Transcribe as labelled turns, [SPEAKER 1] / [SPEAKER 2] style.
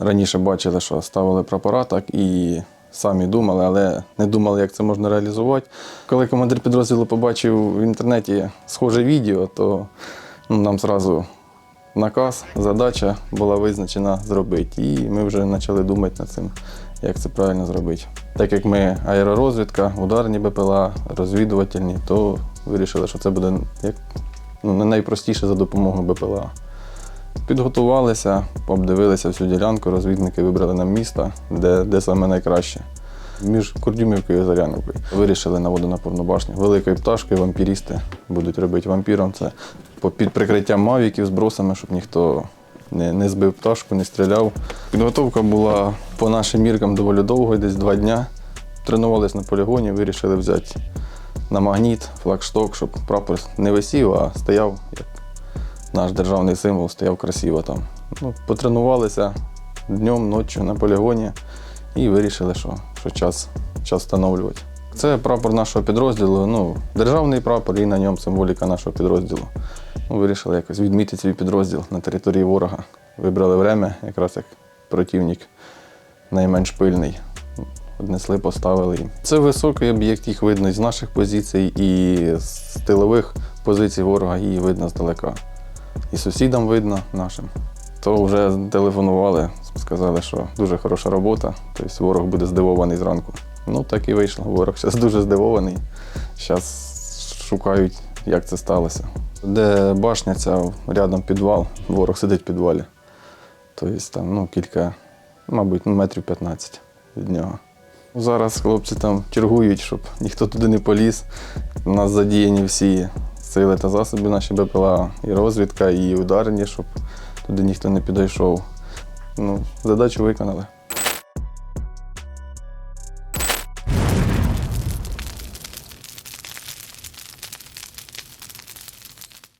[SPEAKER 1] раніше бачили, що ставили прапора, так і самі думали, але не думали, як це можна реалізувати. Коли командир підрозділу побачив в інтернеті схоже відео, то ну, нам зразу наказ, задача була визначена зробити. І ми вже почали думати над цим, як це правильно зробити. Так як ми аеророзвідка, ударні БПЛА, розвідувальні, то вирішили, що це буде як, ну, не найпростіше за допомогою БПЛА. Підготувалися, обдивилися всю ділянку, розвідники вибрали нам місто, де, де саме найкраще. Між Курдюмівкою і Заряновкою. Вирішили на водонапорну башню. Великою пташкою вампірісти будуть робити вампіром. Це під прикриттям мавіків з брусами, щоб ніхто не, не збив пташку, не стріляв. Підготовка була по нашим міркам доволі довго, десь два дня. Тренувалися на полігоні, вирішили взяти на магніт, флагшток, щоб прапор не висів, а стояв як наш державний символ, стояв красиво там. Ну, потренувалися днем, ночі на полігоні і вирішили, що, що час, час встановлювати. Це прапор нашого підрозділу, ну, державний прапор і на ньому символіка нашого підрозділу. Ну, вирішили якось відмітити свій підрозділ на території ворога. Вибрали время, якраз як противник найменш пильний. Однесли, поставили. їм. Це високий об'єкт, їх видно з наших позицій, і з тилових позицій ворога її видно здалека. І сусідам видно нашим. То вже телефонували, сказали, що дуже хороша робота, тобто ворог буде здивований зранку. Ну так і вийшло. Ворог зараз дуже здивований. Зараз шукають, як це сталося. Де башня ця, рядом підвал, ворог сидить в підвалі. Тобто там ну, кілька, мабуть, метрів 15 від нього. Зараз хлопці там чергують, щоб ніхто туди не поліз. У нас задіяні всі сили та засоби наші БПЛА, і розвідка, і ударні, щоб туди ніхто не підійшов. Ну, задачу виконали.